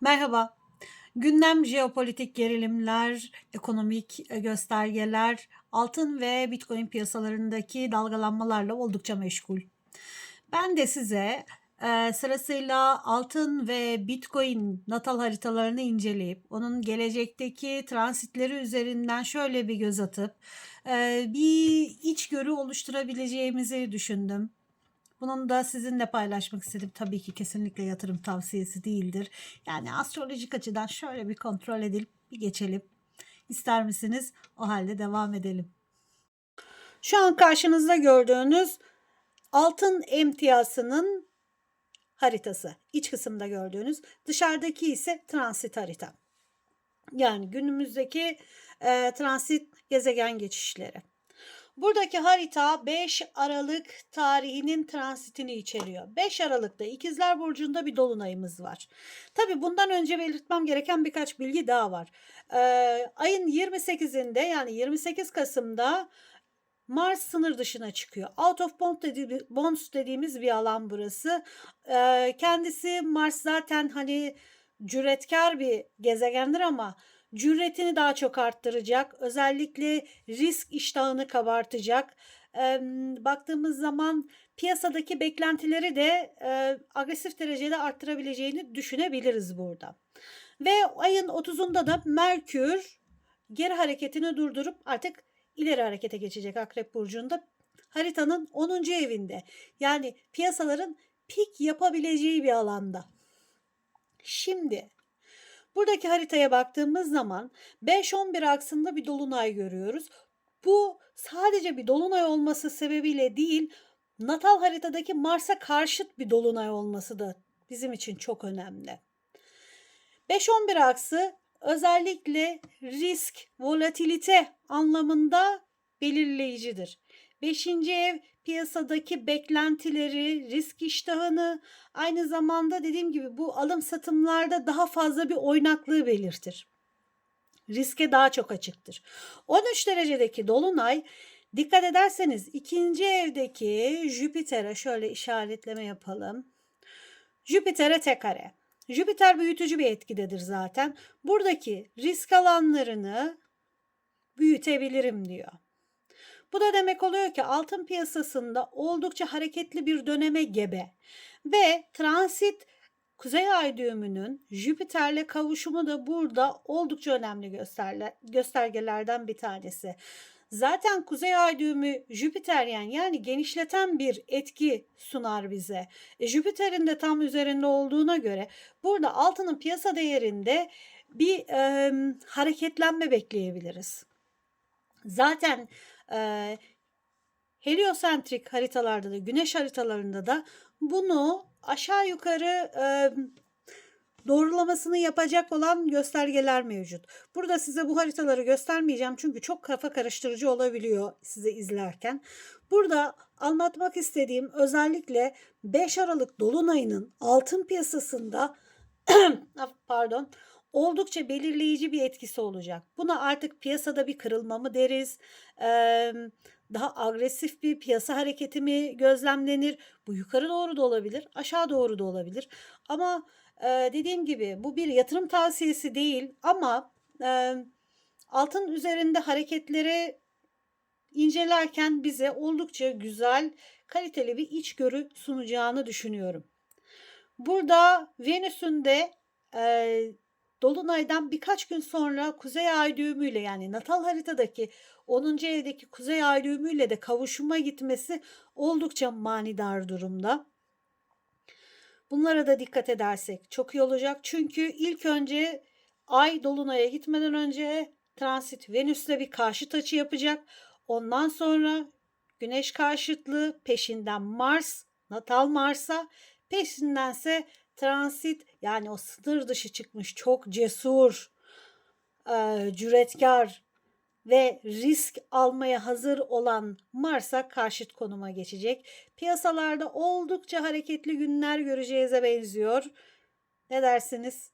Merhaba. Gündem jeopolitik gerilimler, ekonomik e, göstergeler, altın ve Bitcoin piyasalarındaki dalgalanmalarla oldukça meşgul. Ben de size e, sırasıyla altın ve Bitcoin natal haritalarını inceleyip onun gelecekteki transitleri üzerinden şöyle bir göz atıp e, bir içgörü oluşturabileceğimizi düşündüm. Bunun da sizinle paylaşmak istedim. Tabii ki kesinlikle yatırım tavsiyesi değildir. Yani astrolojik açıdan şöyle bir kontrol edip bir geçelim. İster misiniz? O halde devam edelim. Şu an karşınızda gördüğünüz altın emtiyasının haritası. İç kısımda gördüğünüz. Dışarıdaki ise transit harita. Yani günümüzdeki e, transit gezegen geçişleri. Buradaki harita 5 Aralık tarihinin transitini içeriyor. 5 Aralık'ta İkizler Burcu'nda bir dolunayımız var. Tabi bundan önce belirtmem gereken birkaç bilgi daha var. Ee, ayın 28'inde yani 28 Kasım'da Mars sınır dışına çıkıyor. Out of bond dedi, bonds dediğimiz bir alan burası. Ee, kendisi Mars zaten hani cüretkar bir gezegendir ama cüretini daha çok arttıracak. Özellikle risk iştahını kabartacak. Baktığımız zaman piyasadaki beklentileri de e, agresif derecede arttırabileceğini düşünebiliriz burada. Ve ayın 30'unda da Merkür geri hareketini durdurup artık ileri harekete geçecek Akrep Burcu'nda. Haritanın 10. evinde yani piyasaların pik yapabileceği bir alanda. Şimdi Buradaki haritaya baktığımız zaman 5-11 aksında bir dolunay görüyoruz. Bu sadece bir dolunay olması sebebiyle değil, natal haritadaki Mars'a karşıt bir dolunay olması da bizim için çok önemli. 5-11 aksı özellikle risk, volatilite anlamında belirleyicidir. Beşinci ev piyasadaki beklentileri, risk iştahını aynı zamanda dediğim gibi bu alım satımlarda daha fazla bir oynaklığı belirtir. Riske daha çok açıktır. 13 derecedeki dolunay dikkat ederseniz ikinci evdeki Jüpiter'e şöyle işaretleme yapalım. Jüpiter'e tek. Jüpiter büyütücü bir etkidedir zaten. Buradaki risk alanlarını büyütebilirim diyor. Bu da demek oluyor ki altın piyasasında oldukça hareketli bir döneme gebe ve transit Kuzey Ay düğümünün Jüpiter'le kavuşumu da burada oldukça önemli göstergelerden bir tanesi. Zaten Kuzey Ay düğümü Jüpiteryen yani genişleten bir etki sunar bize. E, Jüpiter'in de tam üzerinde olduğuna göre burada altının piyasa değerinde bir e, hareketlenme bekleyebiliriz. Zaten e, heliosentrik haritalarda da güneş haritalarında da bunu aşağı yukarı e, doğrulamasını yapacak olan göstergeler mevcut. Burada size bu haritaları göstermeyeceğim çünkü çok kafa karıştırıcı olabiliyor size izlerken. Burada anlatmak istediğim özellikle 5 Aralık Dolunay'ının altın piyasasında pardon oldukça belirleyici bir etkisi olacak. Buna artık piyasada bir kırılma mı deriz? daha agresif bir piyasa hareketi mi gözlemlenir? Bu yukarı doğru da olabilir, aşağı doğru da olabilir. Ama dediğim gibi bu bir yatırım tavsiyesi değil ama altın üzerinde hareketleri incelerken bize oldukça güzel, kaliteli bir içgörü sunacağını düşünüyorum. Burada Venüs'ün de Dolunay'dan birkaç gün sonra Kuzey Ay düğümüyle yani natal haritadaki 10. evdeki Kuzey Ay düğümüyle de kavuşuma gitmesi oldukça manidar durumda. Bunlara da dikkat edersek çok iyi olacak. Çünkü ilk önce Ay Dolunay'a gitmeden önce transit Venüs'le bir karşıt açı yapacak. Ondan sonra Güneş karşıtlığı peşinden Mars, natal Mars'a peşindense transit yani o sınır dışı çıkmış çok cesur, e, cüretkar ve risk almaya hazır olan Mars'a karşıt konuma geçecek. Piyasalarda oldukça hareketli günler göreceğize benziyor. Ne dersiniz?